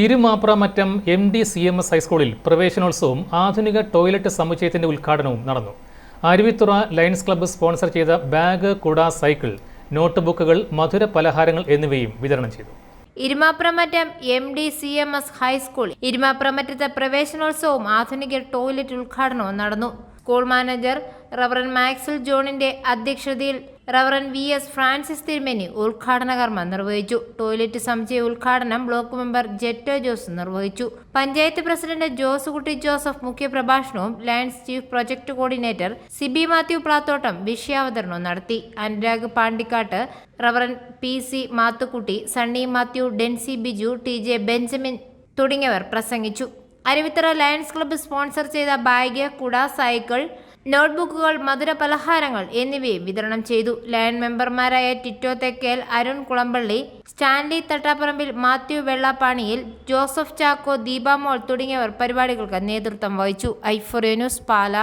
Erumapramattam M D C M S ഹൈസ്കൂളിൽ പ്രവേശനോത്സവവും ആധുനിക ടോയ്ലറ്റ് സമുച്ചയത്തിന്റെ ഉദ്ഘാടനവും നടന്നു. അരുവിത്തുറ ലയൺസ് ക്ലബ്ബ് സ്പോൺസർ ചെയ്ത ബാഗ് കുട സൈക്കിൾ നോട്ട് ബുക്കുകൾ മധുര പലഹാരങ്ങൾ എന്നിവയും വിതരണം ചെയ്തു. Erumapramattam M D C M S high school ഇരുമാപ്രമറ്റത്തെ പ്രവേശനോത്സവവും ആധുനിക ടോയ്ലറ്റ് ഉദ്ഘാടനവും നടന്നു. സ്കൂൾ മാനേജർ റവറൻ മാക്സിൽ ജോണിന്റെ അധ്യക്ഷതയിൽ റവറൻ വി എസ് ഫ്രാൻസിസ് തിരുമേനി ഉദ്ഘാടന കർമ്മം നിർവഹിച്ചു. ടോയ്ലറ്റ് സമുച്ചയ ഉദ്ഘാടനം ബ്ലോക്ക് മെമ്പർ ജെറ്റോ ജോസ് നിർവഹിച്ചു. Panchayat president Josekutty Joseph മുഖ്യപ്രഭാഷണവും Lions chief project coordinator Siby Mathew Plathottam വിഷയാവതരണവും നടത്തി. Anurag Pandikkattu reverend P C Mathukutty Sunny Mathew Dency Biju T J Benjamin തുടങ്ങിയവർ പ്രസംഗിച്ചു. അരുവിത്തറ ലയൺസ് ക്ലബ്ബ് സ്പോൺസർ ചെയ്ത ബാഗ് കുട സൈക്കിൾ നോട്ട്ബുക്കുകൾ മധുര പലഹാരങ്ങൾ എന്നിവയും വിതരണം ചെയ്തു. ലയൺ മെമ്പർമാരായ Tito Thekkel Arun Kulampally Stanley Thattaparambil Mathew Vellappaniyil Joseph Chacko Deepamol തുടങ്ങിയവർ പരിപാടികൾക്ക് നേതൃത്വം വഹിച്ചു. ഐഫോറിയ ന്യൂസ് പാല.